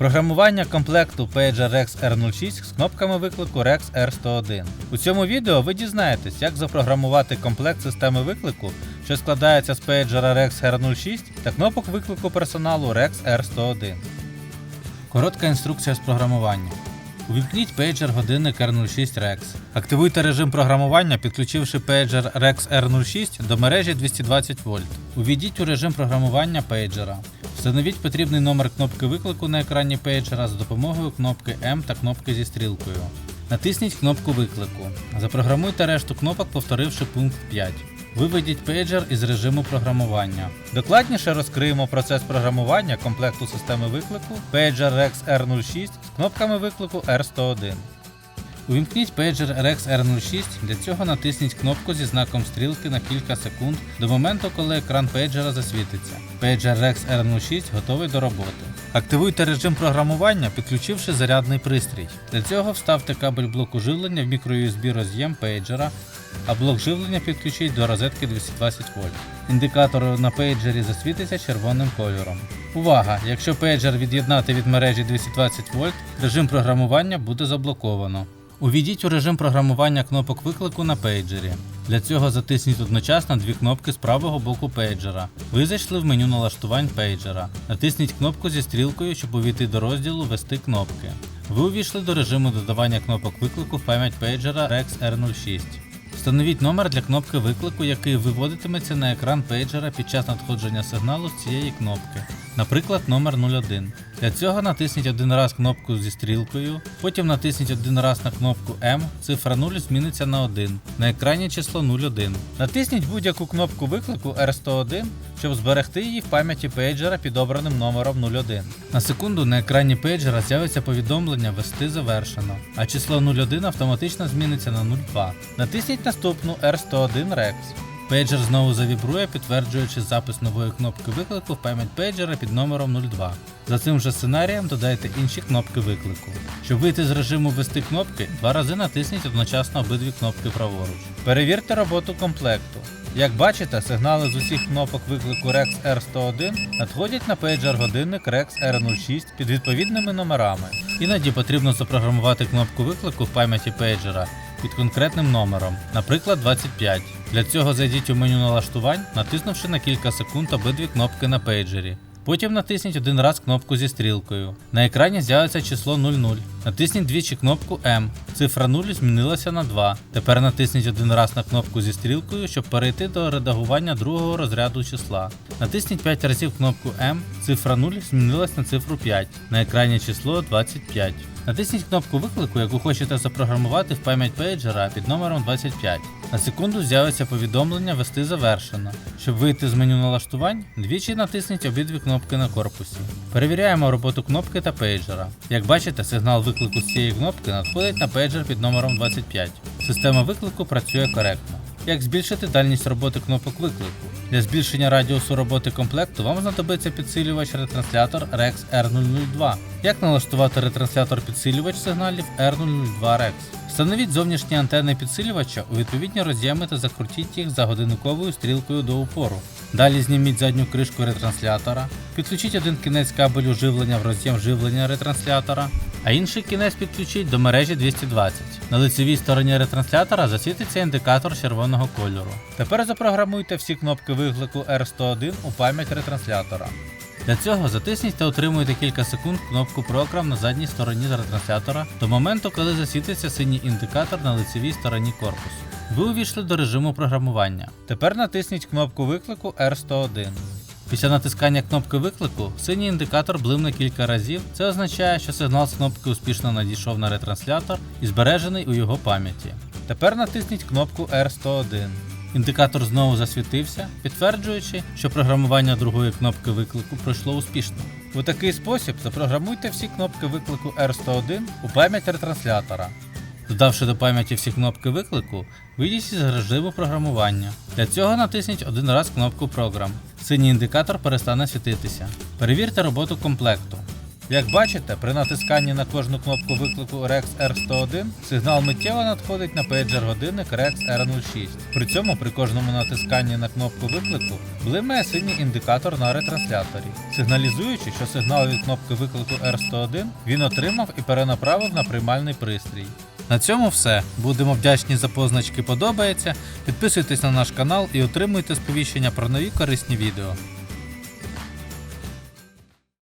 Програмування комплекту Pager Rex R06 з кнопками виклику Rex R101. У цьому відео ви дізнаєтесь, як запрограмувати комплект системи виклику, що складається з пейджера Rex R06 та кнопок виклику персоналу Rex R101. Коротка інструкція з програмування. Увімкніть пейджер годинник R06 Rex. Активуйте режим програмування, підключивши пейджер Rex R06 до мережі 220 вольт. Увійдіть у режим програмування пейджера. Встановіть потрібний номер кнопки виклику на екрані пейджера за допомогою кнопки M та кнопки зі стрілкою. Натисніть кнопку виклику. Запрограмуйте решту кнопок, повторивши пункт 5. Виведіть пейджер із режиму програмування. Докладніше розкриємо процес програмування комплекту системи виклику Pager Rex R06 з кнопками виклику R101. Увімкніть пейджер Rex R06, для цього натисніть кнопку зі знаком стрілки на кілька секунд до моменту, коли екран пейджера засвітиться. Пейджер Rex R06 готовий до роботи. Активуйте режим програмування, підключивши зарядний пристрій. Для цього вставте кабель блоку живлення в microUSB роз'єм пейджера, а блок живлення підключіть до розетки 220 вольт. Індикатор на пейджері засвітиться червоним кольором. Увага! Якщо пейджер від'єднати від мережі 220 вольт, режим програмування буде заблоковано. Увійдіть у режим програмування кнопок виклику на пейджері. Для цього затисніть одночасно дві кнопки з правого боку пейджера. Ви зайшли в меню налаштувань пейджера. Натисніть кнопку зі стрілкою, щоб увійти до розділу Вести кнопки. Ви увійшли до режиму додавання кнопок виклику в пам'ять пейджера Rex R06. Встановіть номер для кнопки виклику, який виводитиметься на екран пейджера під час надходження сигналу з цієї кнопки, наприклад, номер 01. Для цього натисніть один раз кнопку зі стрілкою, потім натисніть один раз на кнопку M, цифра 0 зміниться на 1, на екрані число 01. Натисніть будь-яку кнопку виклику R101, щоб зберегти її в пам'яті пейджера під обраним номером 01. На секунду на екрані пейджера з'явиться повідомлення Вести завершено, а число 01 автоматично зміниться на 02. Натисніть наступну R101 Rex. Пейджер знову завібрує, підтверджуючи запис нової кнопки виклику в пам'ять пейджера під номером 02. За цим же сценарієм додайте інші кнопки виклику. Щоб вийти з режиму ввести кнопки, два рази натисніть одночасно обидві кнопки праворуч. Перевірте роботу комплекту. Як бачите, сигнали з усіх кнопок виклику Rex R101 надходять на пейджер годинник Rex R06 під відповідними номерами. Іноді потрібно запрограмувати кнопку виклику в пам'яті пейджера під конкретним номером, наприклад 25. Для цього зайдіть у меню налаштувань, натиснувши на кілька секунд обидві кнопки на пейджері. Потім натисніть один раз кнопку зі стрілкою. На екрані з'явиться число 00. Натисніть двічі кнопку М. Цифра 0 змінилася на 2. Тепер натисніть один раз на кнопку зі стрілкою, щоб перейти до редагування другого розряду числа. Натисніть 5 разів кнопку М. Цифра 0 змінилась на цифру 5. На екрані число 25. Натисніть кнопку виклику, яку хочете запрограмувати в пам'ять пейджера під номером 25. На секунду з'явиться повідомлення Вести завершено. Щоб вийти з меню налаштувань, двічі натисніть обидві кнопки на корпусі. Перевіряємо роботу кнопки та пейджера. Як бачите, сигнал виклику з цієї кнопки надходить на пейджер під номером 25. Система виклику працює коректно. Як збільшити дальність роботи кнопок виклику? Для збільшення радіусу роботи комплекту вам знадобиться підсилювач-ретранслятор Rex R002. Як налаштувати ретранслятор-підсилювач сигналів R002 Rex? Встановіть зовнішні антени підсилювача у відповідні роз'єми та закрутіть їх за годинниковою стрілкою до упору. Далі зніміть задню кришку ретранслятора, підключіть один кінець кабелю живлення в роз'єм живлення ретранслятора, а інший кінець підключіть до мережі 220. На лицевій стороні ретранслятора засвітиться індикатор червоного кольору. Тепер запрограмуйте всі кнопки виклику R101 у пам'ять ретранслятора. Для цього затисніть та утримуйте кілька секунд кнопку Program на задній стороні ретранслятора до моменту, коли засвітиться синій індикатор на лицевій стороні корпусу. Ви увійшли до режиму програмування. Тепер натисніть кнопку виклику R101. Після натискання кнопки виклику синій індикатор блимне кілька разів. Це означає, що сигнал з кнопки успішно надійшов на ретранслятор і збережений у його пам'яті. Тепер натисніть кнопку R101. Індикатор знову засвітився, підтверджуючи, що програмування другої кнопки виклику пройшло успішно. У такий спосіб запрограмуйте всі кнопки виклику R101 у пам'ять ретранслятора. Додавши до пам'яті всі кнопки виклику, вийдіть із режиму програмування. Для цього натисніть один раз кнопку Program. Синій індикатор перестане світитися. Перевірте роботу комплекту. Як бачите, при натисканні на кожну кнопку виклику Rex R101 сигнал миттєво надходить на пейджер годинник Rex R06. При цьому при кожному натисканні на кнопку виклику блимає синій індикатор на ретрансляторі, сигналізуючи, що сигнал від кнопки виклику R101 він отримав і перенаправив на приймальний пристрій. На цьому все. Будемо вдячні за позначки подобається. Підписуйтесь на наш канал і отримуйте сповіщення про нові корисні відео.